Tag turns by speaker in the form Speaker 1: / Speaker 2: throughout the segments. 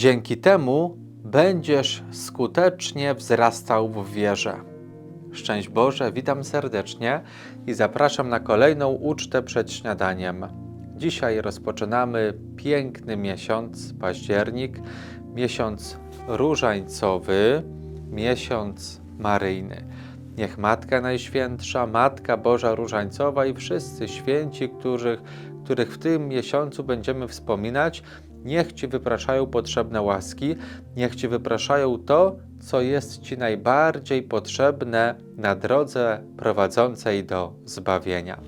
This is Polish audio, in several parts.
Speaker 1: Dzięki temu będziesz skutecznie wzrastał w wierze. Szczęść Boże, witam serdecznie i zapraszam na kolejną ucztę przed śniadaniem. Dzisiaj rozpoczynamy piękny miesiąc, październik, miesiąc różańcowy, miesiąc maryjny. Niech Matka Najświętsza, Matka Boża Różańcowa i wszyscy święci, których, których w tym miesiącu będziemy wspominać, niech Ci wypraszają potrzebne łaski, niech Ci wypraszają to, co jest Ci najbardziej potrzebne na drodze prowadzącej do zbawienia.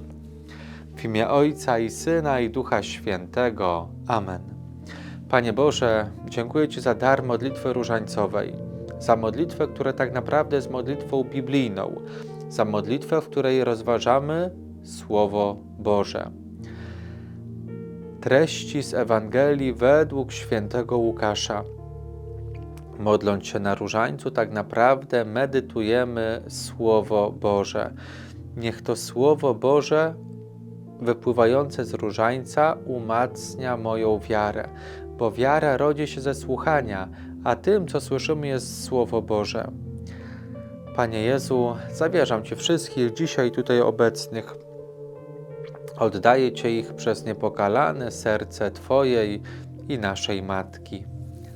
Speaker 1: W imię Ojca i Syna i Ducha Świętego. Amen. Panie Boże, dziękuję Ci za dar modlitwy różańcowej, za modlitwę, która tak naprawdę jest modlitwą biblijną, za modlitwę, w której rozważamy Słowo Boże. Treści z Ewangelii według świętego Łukasza. Modląc się na różańcu, tak naprawdę medytujemy Słowo Boże. Niech to Słowo Boże wypływające z różańca umacnia moją wiarę, bo wiara rodzi się ze słuchania, a tym, co słyszymy, jest Słowo Boże. Panie Jezu, zawierzam Ci wszystkich dzisiaj tutaj obecnych. Oddaję Cię ich przez niepokalane serce Twojej i naszej Matki.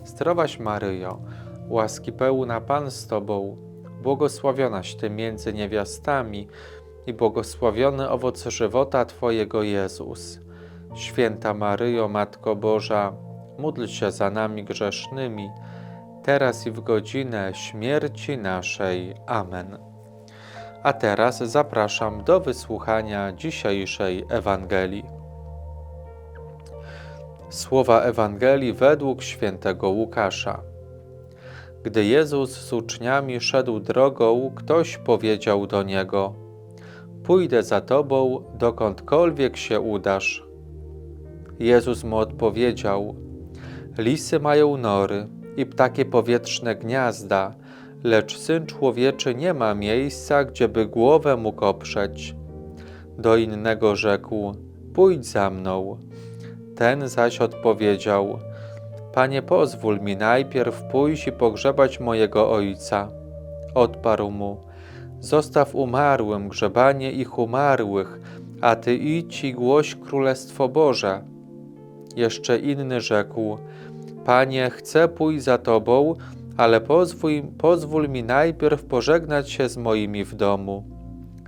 Speaker 1: Zdrowaś Maryjo, łaski pełna Pan z Tobą, błogosławionaś Ty między niewiastami i błogosławiony owoc żywota Twojego Jezus. Święta Maryjo, Matko Boża, módl się za nami grzesznymi, teraz i w godzinę śmierci naszej. Amen. A teraz zapraszam do wysłuchania dzisiejszej Ewangelii. Słowa Ewangelii według świętego Łukasza. Gdy Jezus z uczniami szedł drogą, ktoś powiedział do niego: Pójdę za tobą, dokądkolwiek się udasz. Jezus mu odpowiedział: Lisy mają nory i ptakie powietrzne gniazda, lecz syn człowieczy nie ma miejsca, gdzieby głowę mógł oprzeć. Do innego rzekł: Pójdź za mną. Ten zaś odpowiedział: Panie, pozwól mi najpierw pójść i pogrzebać mojego ojca. Odparł mu: Zostaw umarłym grzebanie ich umarłych, a ty idź i głoś królestwo Boże. Jeszcze inny rzekł: Panie, chcę pójść za tobą, ale pozwól, pozwól mi najpierw pożegnać się z moimi w domu.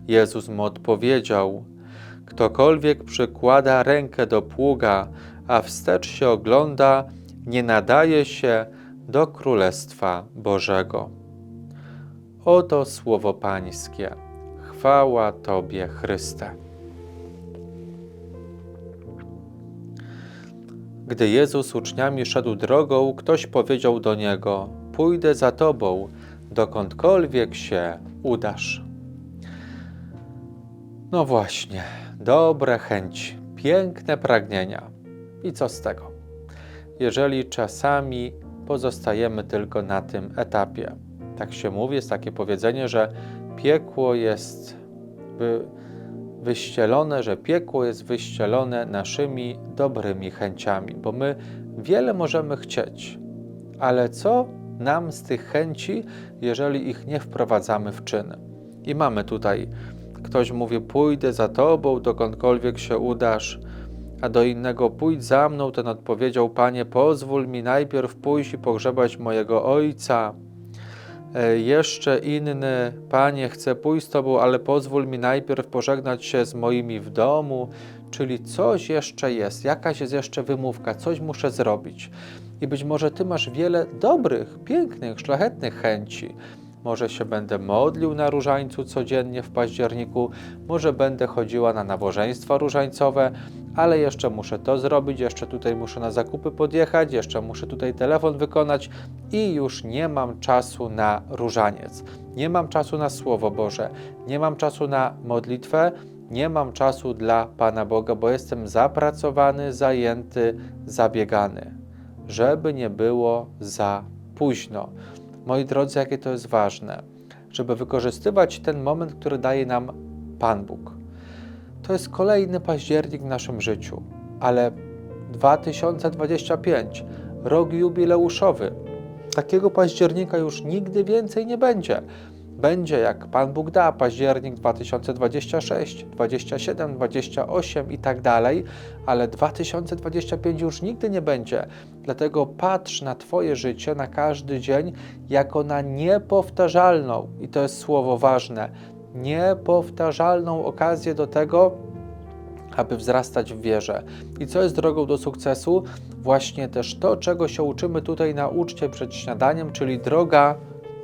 Speaker 1: Jezus mu odpowiedział: Ktokolwiek przykłada rękę do pługa, a wstecz się ogląda, nie nadaje się do Królestwa Bożego. Oto słowo Pańskie. Chwała Tobie, Chryste. Gdy Jezus uczniami szedł drogą, ktoś powiedział do niego: Pójdę za Tobą, dokądkolwiek się udasz. No właśnie, dobre chęci, piękne pragnienia. I co z tego? Jeżeli czasami pozostajemy tylko na tym etapie. Tak się mówi, jest takie powiedzenie, że piekło jest wy, wyścielone, że piekło jest wyścielone naszymi dobrymi chęciami, bo my wiele możemy chcieć, ale co nam z tych chęci, jeżeli ich nie wprowadzamy w czyny? I mamy tutaj, ktoś mówi, pójdę za tobą, dokądkolwiek się udasz, a do innego pójdź za mną, ten odpowiedział, Panie, pozwól mi najpierw pójść i pogrzebać mojego ojca. E, jeszcze inny, Panie, chcę pójść z Tobą, ale pozwól mi najpierw pożegnać się z moimi w domu, czyli coś jeszcze jest, jakaś jest jeszcze wymówka, coś muszę zrobić. I być może Ty masz wiele dobrych, pięknych, szlachetnych chęci. Może się będę modlił na różańcu codziennie w październiku, może będę chodziła na nabożeństwa różańcowe, ale jeszcze muszę to zrobić, jeszcze tutaj muszę na zakupy podjechać, jeszcze muszę tutaj telefon wykonać i już nie mam czasu na różaniec. Nie mam czasu na Słowo Boże, nie mam czasu na modlitwę, nie mam czasu dla Pana Boga, bo jestem zapracowany, zajęty, zabiegany, żeby nie było za późno. Moi drodzy, jakie to jest ważne, żeby wykorzystywać ten moment, który daje nam Pan Bóg. To jest kolejny październik w naszym życiu, ale 2025 rok jubileuszowy. Takiego października już nigdy więcej nie będzie. Będzie jak Pan Bóg da, październik 2026, 27, 28 i tak dalej, ale 2025 już nigdy nie będzie. Dlatego patrz na Twoje życie, na każdy dzień, jako na niepowtarzalną, i to jest słowo ważne, niepowtarzalną okazję do tego, aby wzrastać w wierze. I co jest drogą do sukcesu? Właśnie też to, czego się uczymy tutaj na uczcie przed śniadaniem, czyli droga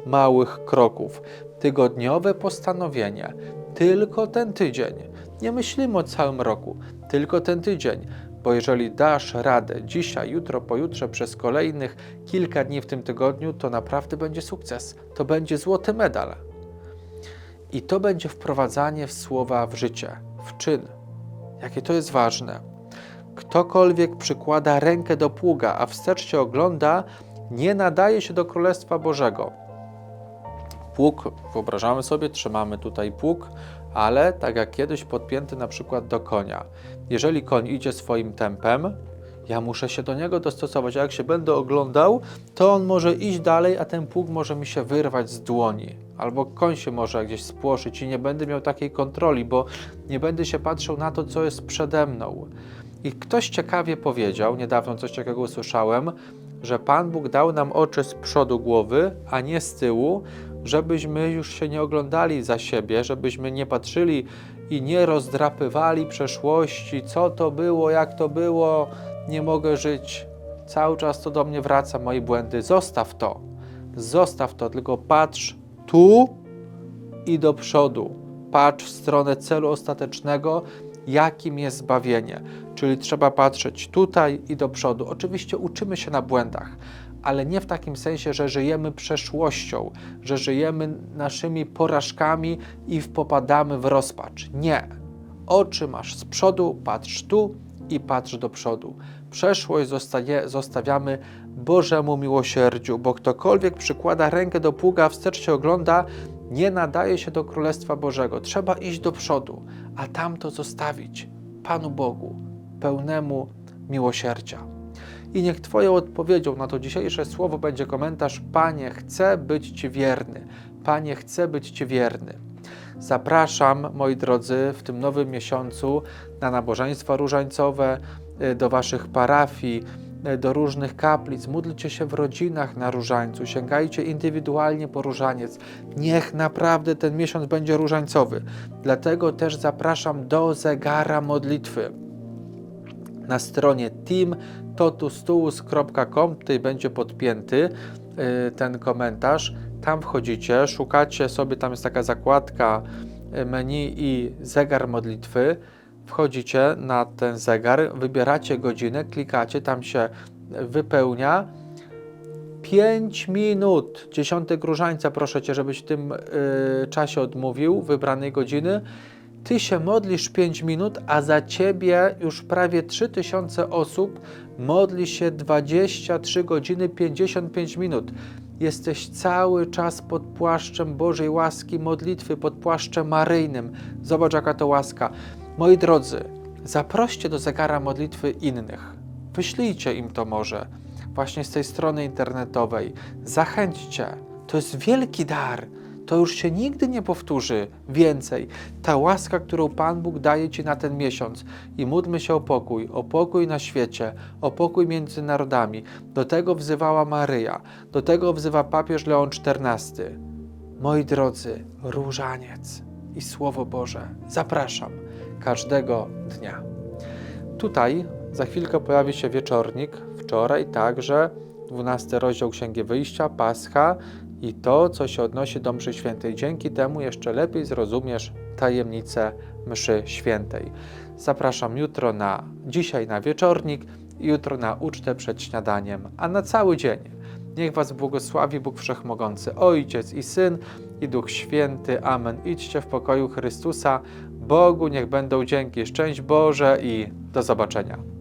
Speaker 1: małych kroków. Tygodniowe postanowienie, tylko ten tydzień. Nie myślimy o całym roku, tylko ten tydzień. Bo jeżeli dasz radę dzisiaj, jutro, pojutrze, przez kolejnych kilka dni w tym tygodniu, to naprawdę będzie sukces. To będzie złoty medal. I to będzie wprowadzanie w słowa w życie, w czyn. Jakie to jest ważne. Ktokolwiek przykłada rękę do pługa, a wstecz się ogląda, nie nadaje się do Królestwa Bożego. Pług, wyobrażamy sobie, trzymamy tutaj pług, ale tak jak kiedyś podpięty na przykład do konia. Jeżeli koń idzie swoim tempem, ja muszę się do niego dostosować. A jak się będę oglądał, to on może iść dalej, a ten pług może mi się wyrwać z dłoni. Albo koń się może gdzieś spłoszyć i nie będę miał takiej kontroli, bo nie będę się patrzył na to, co jest przede mną. I ktoś ciekawie powiedział, niedawno coś takiego usłyszałem, że Pan Bóg dał nam oczy z przodu głowy, a nie z tyłu, żebyśmy już się nie oglądali za siebie, żebyśmy nie patrzyli i nie rozdrapywali przeszłości, co to było, jak to było, nie mogę żyć. Cały czas to do mnie wraca, moje błędy. Zostaw to. Zostaw to, tylko patrz tu i do przodu. Patrz w stronę celu ostatecznego, jakim jest zbawienie. Czyli trzeba patrzeć tutaj i do przodu. Oczywiście uczymy się na błędach, ale nie w takim sensie, że żyjemy przeszłością, że żyjemy naszymi porażkami i popadamy w rozpacz. Nie. Oczy masz z przodu, patrz tu i patrz do przodu. Przeszłość zostaje, zostawiamy Bożemu miłosierdziu, bo ktokolwiek przykłada rękę do pługa, wstecz się ogląda, nie nadaje się do Królestwa Bożego. Trzeba iść do przodu, a tamto zostawić Panu Bogu, pełnemu miłosierdzia. I niech Twoją odpowiedzią na to dzisiejsze słowo będzie komentarz: Panie, chcę być Ci wierny. Panie, chcę być Ci wierny. Zapraszam, moi drodzy, w tym nowym miesiącu na nabożeństwa różańcowe, y, do Waszych parafii, y, do różnych kaplic. Módlcie się w rodzinach na różańcu, sięgajcie indywidualnie po różaniec. Niech naprawdę ten miesiąc będzie różańcowy. Dlatego też zapraszam do zegara modlitwy na stronie teamtotustuus.com, tutaj będzie podpięty y, ten komentarz. Tam wchodzicie, szukacie sobie, tam jest taka zakładka y, menu i zegar modlitwy. Wchodzicie na ten zegar, wybieracie godzinę, klikacie, tam się wypełnia. 5 minut, 10 różańca, proszę Cię, żebyś w tym y, czasie odmówił wybranej godziny. Ty się modlisz 5 minut, a za ciebie już prawie 3000 osób modli się 23 godziny 55 minut. Jesteś cały czas pod płaszczem Bożej łaski, modlitwy, pod płaszczem maryjnym. Zobacz, jaka to łaska. Moi drodzy, zaproście do zegara modlitwy innych. Wyślijcie im to może właśnie z tej strony internetowej. Zachęćcie. To jest wielki dar to już się nigdy nie powtórzy więcej. Ta łaska, którą Pan Bóg daje Ci na ten miesiąc i módlmy się o pokój, o pokój na świecie, o pokój między narodami. Do tego wzywała Maryja, do tego wzywa papież Leon XIV. Moi drodzy, różaniec i Słowo Boże, zapraszam każdego dnia. Tutaj za chwilkę pojawi się wieczornik, wczoraj także 12 rozdział Księgi Wyjścia, Pascha, i to, co się odnosi do mszy świętej. Dzięki temu jeszcze lepiej zrozumiesz tajemnicę mszy świętej. Zapraszam jutro na dzisiaj na wieczornik, jutro na ucztę przed śniadaniem, a na cały dzień. Niech Was błogosławi Bóg Wszechmogący, Ojciec i Syn i Duch Święty. Amen. Idźcie w pokoju Chrystusa. Bogu niech będą dzięki. Szczęść Boże i do zobaczenia.